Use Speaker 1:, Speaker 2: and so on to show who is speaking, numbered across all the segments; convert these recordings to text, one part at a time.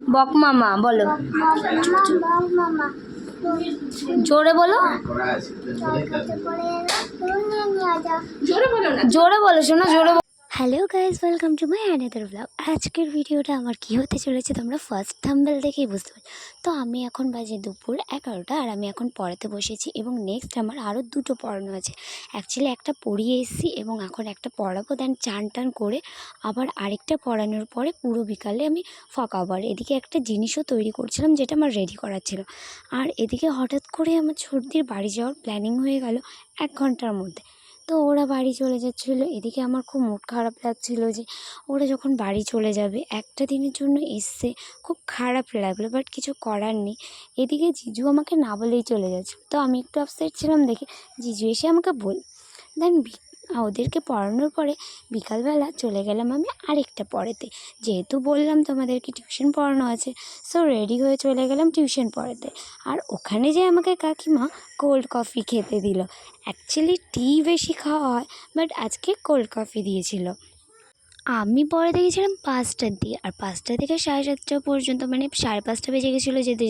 Speaker 1: বক মামা বলো। জোরে বলো। জোরে বলো শোনো জোরে বলো।
Speaker 2: Hello guys welcome to my another blog আজকের ভিডিওটা আমার কী হতে চলেছে তোমরা ফার্স্ট থাম্বেল দেখেই বুঝতে পারছ। তো আমি এখন বাজে দুপুর এগারোটা আর আমি এখন পড়াতে বসেছি এবং নেক্সট আমার আরও দুটো পড়ানো আছে। অ্যাকচুয়ালি একটা পড়িয়ে এসেছি এবং এখন একটা পড়াবো দেন চান টান করে আবার আরেকটা পড়ানোর পরে পুরো বিকালে আমি ফাঁকা আবার এদিকে একটা জিনিসও তৈরি করছিলাম যেটা আমার রেডি করার ছিল। আর এদিকে হঠাৎ করে আমার সর্দির বাড়ি যাওয়ার প্ল্যানিং হয়ে গেল এক ঘণ্টার মধ্যে। তো ওরা বাড়ি চলে যাচ্ছিল। এদিকে আমার খুব মুড খারাপ লাগছিল যে ওরা যখন বাড়ি চলে যাবে, একটা দিনের জন্য এসছে, খুব খারাপ লাগল বাট কিছু করার নেই। এদিকে জিজু আমাকে না বলেই চলে যাচ্ছে। তো আমি একটু আপসেট ছিলাম দেখে জিজু এসে আমাকে বল দেন ওদেরকে পড়ানোর পরে বিকালবেলা চলে গেলাম আমি আরেকটা পড়াতে। যেহেতু বললাম তোমাদেরকে টিউশন পড়ানো আছে সো রেডি হয়ে চলে গেলাম টিউশন পড়াতে। আর ওখানে যে আমাকে কাকিমা কোল্ড কফি খেতে দিল। অ্যাকচুয়ালি টি বেশি খাওয়া হয় বাট আজকে কোল্ড কফি দিয়েছিল। আমি পরে দেখেছিলাম পাঁচটার দিকে আর পাঁচটা থেকে সাড়ে সাতটা পর্যন্ত মানে সাড়ে পাঁচটা বেজে গেছিল যেতে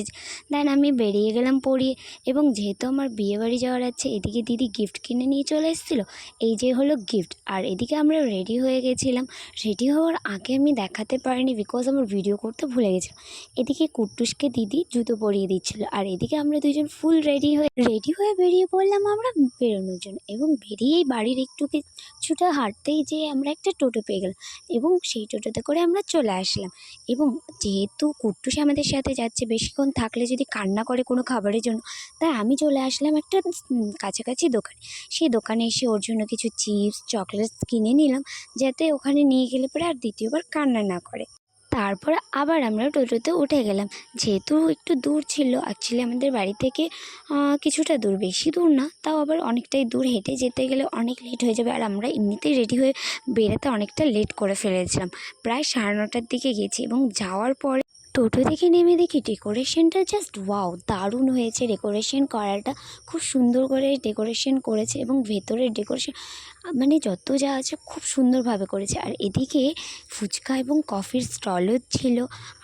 Speaker 2: দেন আমি বেরিয়ে গেলাম পড়িয়ে এবং যেহেতু আমার বিয়ে বাড়ি যাওয়ার আছে, এদিকে দিদি গিফট কিনে নিয়ে চলে এসেছিল, এই যে হলো গিফট আর এদিকে আমরা রেডি হয়ে গেছিলাম রেডি হওয়ার আগে আমি দেখাতে পারিনি বিকজ আমার ভিডিও করতে ভুলে গেছিলাম, এদিকে কুট্টুসকে দিদি জুতো পরিয়ে দিচ্ছিল, আর এদিকে আমরা দুজন ফুল রেডি হয়ে রেডি হয়ে বেরিয়ে পড়লাম আমরা বেরোনোর জন্য, এবং বেরিয়েই বাড়ির একটু কিছুটা হাঁটতেই যেয়ে আমরা একটা টোটো পেয়ে গেলাম এবং সেই টোটোতে করে আমরা চলে আসলাম। এবং যেহেতু কুট্টুস আমাদের সাথে যাচ্ছে, বেশিক্ষণ থাকলে যদি কান্না করে কোনো খাবারের জন্য, তাই আমি চলে আসলাম একটা কাছাকাছি দোকানে। সেই দোকানে এসে ওর জন্য কিছু চিপস, চকলেটস কিনে নিলাম, যাতে ওখানে নিয়ে গেলে পরে আর দ্বিতীয়বার কান্না না করে। তারপর আবার আমরা টোটোতে উঠে গেলাম। যেহেতু একটু দূর ছিল অ্যাকচুয়ালি আমাদের বাড়ি থেকে কিছুটা দূর, বেশি দূর না, তাও আবার অনেকটাই দূর হেঁটে যেতে গেলে অনেক লেট হয়ে যাবে। আর আমরা এমনিতেই রেডি হয়ে বেরোতে অনেকটা লেট করে ফেলেছিলাম। প্রায় সাড়ে নটার দিকে গেছি এবং যাওয়ার পরে টোটো থেকে নেমে দেখি ডেকোরেশনটা জাস্ট ওয়াও দারুণ হয়েছে। ডেকোরেশন করাটা খুব সুন্দর করে ডেকোরেশন করেছে এবং ভেতরের ডেকোরেশন মানে যত যা আছে খুব সুন্দরভাবে করেছে। আর এদিকে ফুচকা এবং কফির স্টলও ছিল।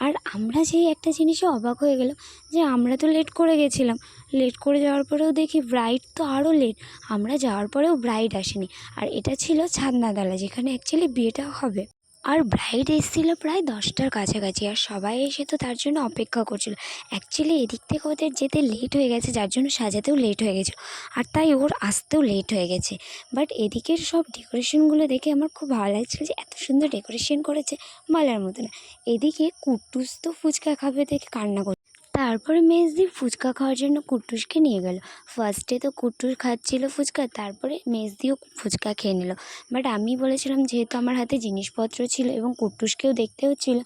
Speaker 2: আর আমরা যে একটা জিনিসে অবাক হয়ে গেলাম যে আমরা তো লেট করে গেছিলাম। লেট করে যাওয়ার পরেও দেখি ব্রাইড তো আরও লেট আমরা যাওয়ার পরেও ব্রাইড আসেনি। আর এটা ছিল ছাদনাতলা যেখানে অ্যাকচুয়ালি বিয়েটা হবে। আর ব্রাইড এসেছিল প্রায় দশটার কাছাকাছি আর সবাই এসে তো তার জন্য অপেক্ষা করছিল। অ্যাকচুয়ালি এদিক থেকে ওদের যেতে লেট হয়ে গেছে, যার জন্য সাজাতেও লেট হয়ে গেছে আর তাই ওর আসতেও লেট হয়ে গেছে। বাট এদিকের সব ডেকোরেশনগুলো দেখে আমার খুব ভালো লাগছিল যে এত সুন্দর ডেকোরেশন করেছে মালার মতো না এদিকে কুটুস তো ফুচকা খাবে দেখে কান্না করছে তারপরে মেজদি ফুচকা খাওয়ার জন্য কুট্টুসকে নিয়ে গেল। ফার্স্টে তো কুট্টুস খাচ্ছিল ফুচকা, তারপরে মেজদিও ফুচকা খেয়ে নিল। বাট আমি বলেছিলাম যেহেতু আমার হাতে জিনিসপত্র ছিল এবং কুট্টুসকেও দেখতে হচ্ছিল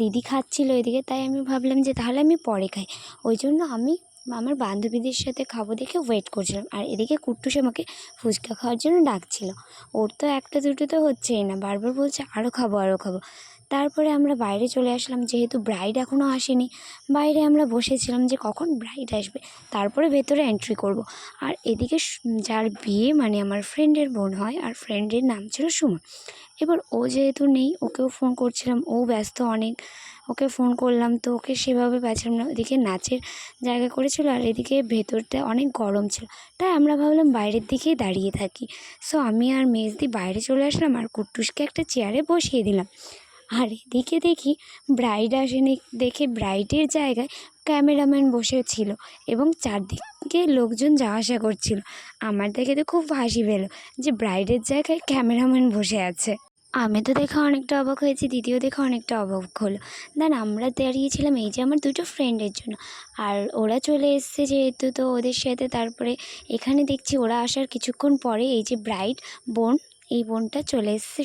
Speaker 2: দিদি খাচ্ছিল এদিকে, তাই আমি ভাবলাম যে তাহলে আমি পরে খাই। ওই জন্য আমি আমার বান্ধবীদের সাথে খাব দেখে ওয়েট করছিলাম। আর এদিকে কুট্টুস আমাকে ফুচকা খাওয়ার জন্য ডাকছিল। ওর তো একটা দুটো তো হচ্ছেই না। বারবার বলছে আরও খাব আরও খাব। তারপরে আমরা বাইরে চলে আসলাম, যেহেতু ব্রাইড এখনও আসেনি। বাইরে আমরা বসেছিলাম যে কখন ব্রাইড আসবে, তারপরে ভেতরে এন্ট্রি করব। আর এদিকে যার বিয়ে মানে আমার ফ্রেন্ডের বোন হয়, আর ফ্রেন্ডের নাম ছিল সুমন। এবার ও যেহেতু নেই, ওকেও ফোন করছিলাম, ও ব্যস্ত অনেক। ওকে ফোন করলাম তো ওকে সেভাবে পাচ্ছিলাম না। ওদিকে নাচের জায়গা করেছিল, আর এদিকে ভেতরটা অনেক গরম ছিল। তাই আমরা ভাবলাম বাইরের দিকেই দাঁড়িয়ে থাকি। সো আমি আর মেজদি বাইরে চলে আসলাম, আর কুট্টুসকে একটা চেয়ারে বসিয়ে দিলাম। আর এদিকে দেখি ব্রাইড আসেনি দেখে ব্রাইডের জায়গায় ক্যামেরাম্যান বসে ছিল এবং চারদিকে লোকজন যাওয়া আসা করছিল। আমার দেখে তো খুব হাসি পেল যে ব্রাইডের জায়গায় ক্যামেরাম্যান বসে আছে। আমি তো দেখে অনেকটা অবাক হয়েছি দ্বিতীয় দেখে অনেকটা অবাক হলো। দেন আমরা দাঁড়িয়েছিলাম এই যে আমার দুটো ফ্রেন্ডের জন্য। আর ওরা চলে এসছে যেহেতু তো ওদের সাথে, তারপরে এখানে দেখছি ওরা আসার কিছুক্ষণ পরে এই যে ব্রাইড বোন এই বোনটা চলে এসছে।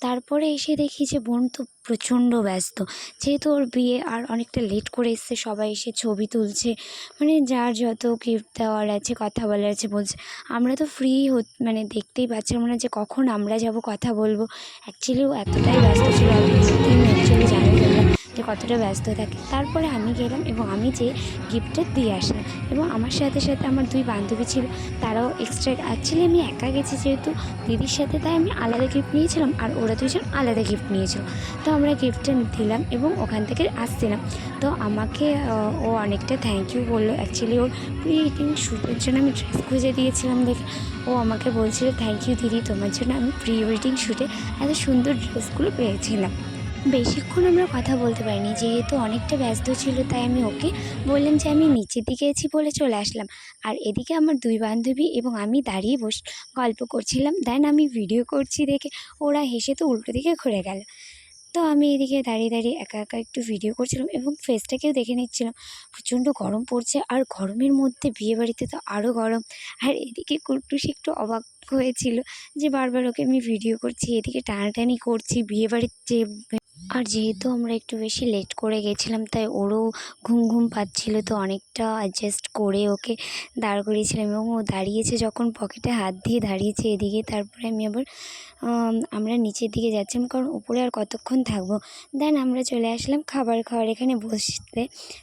Speaker 2: তারপরে এসে দেখি যে বোন তো প্রচণ্ড ব্যস্ত। যেহেতু ওর বিয়ে আর অনেকটা লেট করে এসছে, সবাই এসে ছবি তুলছে। মানে যার যত গিফট দেওয়ার আছে, কথা বলার আছে, বলছে, আমরা তো ফ্রি মানে দেখতেই পাচ্ছিলাম না যে কখন আমরা যাব কথা বলব? অ্যাকচুয়ালি ও এতটাই ব্যস্ত ছিল অ্যাকচুয়ালি জানি যে কতটা ব্যস্ত থাকে। তারপরে আমি গেলাম এবং আমি যে গিফটটা দিয়ে আসলাম এবং আমার সাথে সাথে আমার দুই বান্ধবী ছিল, তারাও এক্সট্রা অ্যাকচুয়ালি আমি একা গেছি যেহেতু দিদির সাথে, তাই আমি আলাদা গিফট নিয়েছিলাম আর ওরা দুজন আলাদা গিফট নিয়েছিল। তো আমরা গিফটটা দিলাম এবং ওখান থেকে আসছিলাম। তো আমাকে ও অনেকটা থ্যাংক ইউ বলল। অ্যাকচুয়ালি ওর প্রি ওয়েডিং শ্যুটের জন্য আমি ড্রেস খুঁজে দিয়েছিলাম দেখে। ও আমাকে বলছিল থ্যাংক ইউ দিদি, তোমার জন্য আমি প্রি ওয়েডিং শ্যুটে এত সুন্দর ড্রেসগুলো পেয়েছিলাম। বেশিক্ষণ আমরা কথা বলতে পারিনি। যেহেতু অনেকটা ব্যস্ত ছিল, তাই আমি ওকে বললাম যে আমি নিচের দিকে আছি বলে চলে আসলাম। আর এদিকে আমার দুই বান্ধবী এবং আমি দাঁড়িয়ে বস গল্প করছিলাম। দেন আমি ভিডিও করছি দেখে ওরা হেসে তো উল্টো দিকে ঘুরে গেল। তো আমি এদিকে দাঁড়িয়ে দাঁড়িয়ে একা একা একটু ভিডিও করছিলাম এবং ফেসটাকেও দেখে নিচ্ছিলাম। প্রচণ্ড গরম পড়ছে আর গরমের মধ্যে বিয়েবাড়িতে তো আরও গরম। আর এদিকে কুটুস একটু অবাক হয়েছিল যে বারবার ওকে আমি ভিডিও করছি, এদিকে টানাটানি করছি বিয়েবাড়ির যে আর যেহেতু আমরা একটু বেশি লেট করে গেছিলাম, তাই ওরও ঘুম ঘুম পাচ্ছিল, তো অনেকটা অ্যাডজাস্ট করে ওকে দাঁড় করিয়েছিলাম এবং ও দাঁড়িয়েছে যখন পকেটে হাত দিয়ে দাঁড়িয়েছে এদিকে, তারপরে আমি আবার আমরা নিচের দিকে যাচ্ছিলাম, কারণ উপরে আর কতক্ষণ থাকব? দেন আমরা চলে আসলাম খাবার খাওয়ার এখানে বসতে,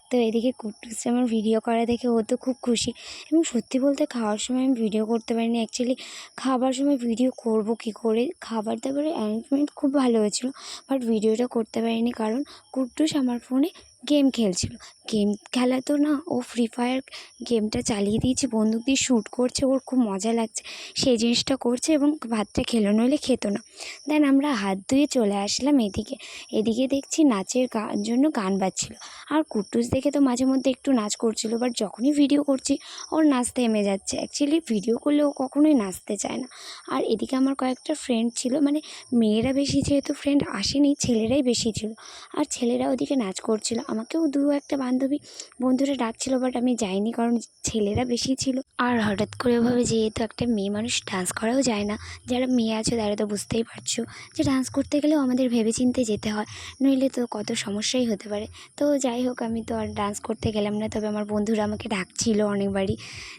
Speaker 2: তো এদিকে কুটুস আমার ভিডিও করা দেখে ও তো খুব খুশি, এবং সত্যি বলতে খাওয়ার সময় আমি ভিডিও করতে পারিনি অ্যাকচুয়ালি খাবার সময় ভিডিও করব কি করে? খাবার দাবারের অ্যারেঞ্জমেন্ট খুব ভালো হয়েছিল বাট ভিডিওটা করতে পারিনি কারণ কুট্টুস আমার ফোনে গেম খেলছিল। গেম খেলা তো না, ও ফ্রি ফায়ার গেমটা চালিয়ে দিয়েছে, বন্দুক দিয়ে শ্যুট করছে, ওর খুব মজা লাগছে। সেই জিনিসটা করছে এবং ভাতটা খেলো, নইলে খেত না। দেন আমরা হাত ধুয়ে চলে আসলাম এদিকে। এদিকে দেখছি নাচের গান জন্য গান বাজছিল। আর কুট্টুস দেখে তো মাঝে মধ্যে একটু নাচ করছিল বাট যখনই ভিডিও করছি, ওর নাচ থেমে যাচ্ছে। অ্যাকচুয়ালি ভিডিও করলে ও কখনোই নাচতে চায় না। আর এদিকে আমার কয়েকটা ফ্রেন্ড ছিল মানে মেয়েরা বেশি যেহেতু ফ্রেন্ড আসেনি, ছেলেরাই বেশি ছিল। আর ছেলেরা ওদিকে নাচ করছিল। আমাকেও দু একটা বান্ধবী বন্ধুরা ডাকছিল বাট আমি যাইনি কারণ ছেলেরা বেশি ছিল। আর হঠাৎ করে ওভাবে যেহেতু একটা মেয়ে মানুষ ডান্স করাও যায় না, যারা মেয়ে আছে তারা তো বুঝতেই পারছ যে ডান্স করতে গেলেও আমাদের ভেবেচিন্তে যেতে হয়, নইলে তো কত সমস্যাই হতে পারে। তো যাই হোক, আমি তো আর ডান্স করতে গেলাম না, তবে আমার বন্ধুরা আমাকে ডাকছিল অনেকবারই।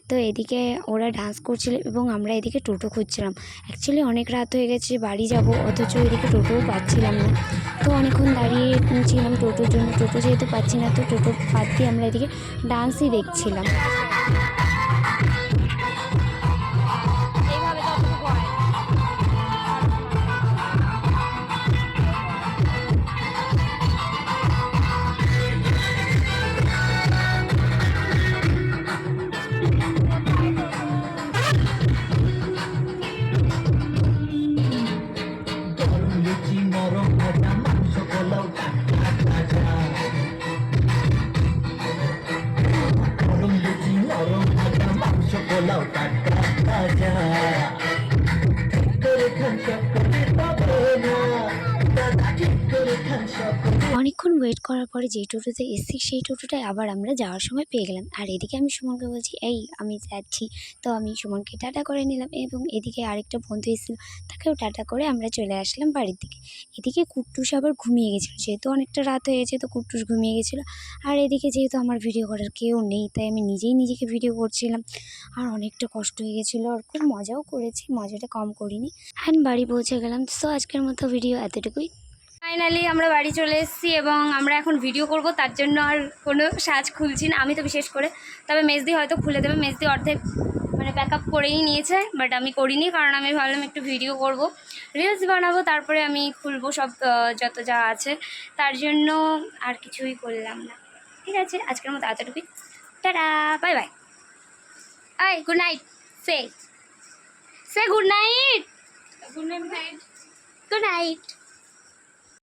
Speaker 2: তো এদিকে ওরা ডান্স করছিল এবং আমরা এদিকে টোটো খুঁজছিলাম। অ্যাকচুয়ালি অনেক রাত হয়ে গেছে, বাড়ি যাব, অথচ এদিকে টোটোও পাচ্ছিলাম না। তো অনেকক্ষণ দাঁড়িয়ে ছিলাম টোটোর জন্য। টোটো যেহেতু পাচ্ছি না, তো টোটো বাদ দিয়ে আমরা এদিকে ডান্সই দেখছিলাম। ওয়েট করার পরে যেই টোটোতে এসেছি, সেই টোটোটাই আবার আমরা যাওয়ার সময় পেয়ে গেলাম। আর এদিকে আমি সুমনকে বলছি, এই, আমি যাচ্ছি। তো আমি সুমনকে টাটা করে নিলাম এবং এদিকে আরেকটা বন্ধু এসেছিল, তাকেও টাটা করে আমরা চলে আসলাম বাড়ির দিকে। এদিকে কুট্টুস আবার ঘুমিয়ে গেছিল, যেহেতু অনেকটা রাত হয়ে গেছে তো কুট্টুস ঘুমিয়ে গেছিল। আর এদিকে যেহেতু আমার ভিডিও করার কেউ নেই, তাই আমি নিজেই নিজেকে ভিডিও করছিলাম। আর অনেকটা কষ্ট হয়ে গেছিল, আর খুব মজাও করেছি, মজাটা কম করিনি। অ্যান্ড বাড়ি পৌঁছে গেলাম। সো আজকের মতো ভিডিও এতটুকুই।
Speaker 1: ফাইনালি আমরা বাড়ি চলে এসেছি এবং আমরা এখন ভিডিও করব তার জন্য আর কোনো সাজ খুলছি না আমি তো বিশেষ করে। তবে মেজদি হয়তো খুলে দেবে মেজদি অর্ধেক মানে প্যাক আপ করেই নিয়েছে বাট আমি করিনি কারণ আমি ভাবলাম একটু ভিডিও করব। রিলস বানাবো তারপরে আমি খুলবো সব যত যা আছে। তার জন্য আর কিছুই করলাম না। ঠিক আছে আজকের মতো এতটুকুই। Tata bye bye I good night say say good night good night good night